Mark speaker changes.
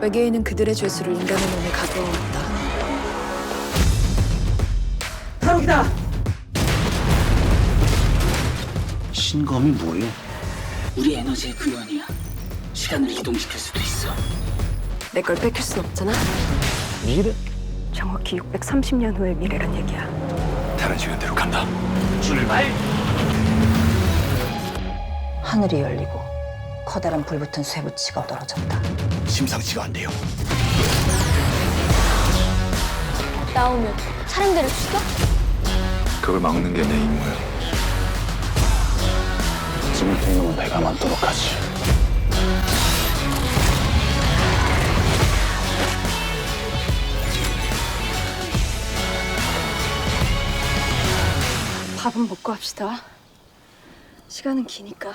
Speaker 1: 외계인은 그들의 죄수를 인간의 몸에 가두어왔다.
Speaker 2: 탈옥이다.
Speaker 3: 신검이 뭐예요?
Speaker 2: 우리 에너지의 근원이야. 시간을 이동시킬 수도 있어.
Speaker 1: 내 걸 뺏길 순 없잖아.
Speaker 3: 미래?
Speaker 1: 정확히 630년 후의 미래란 얘기야.
Speaker 4: 다른 시간대로 간다.
Speaker 3: 출발!
Speaker 5: 하늘이 열리고 커다란 불 붙은 쇠붙이가 떨어졌다.
Speaker 4: 심상치가 않대요.
Speaker 6: 나오면 사람들을 죽여?
Speaker 4: 그걸 막는 게 내 임무야. 지금부터 이놈은 내가 맞도록 하지.
Speaker 1: 밥은 먹고 합시다. 시간은 기니까.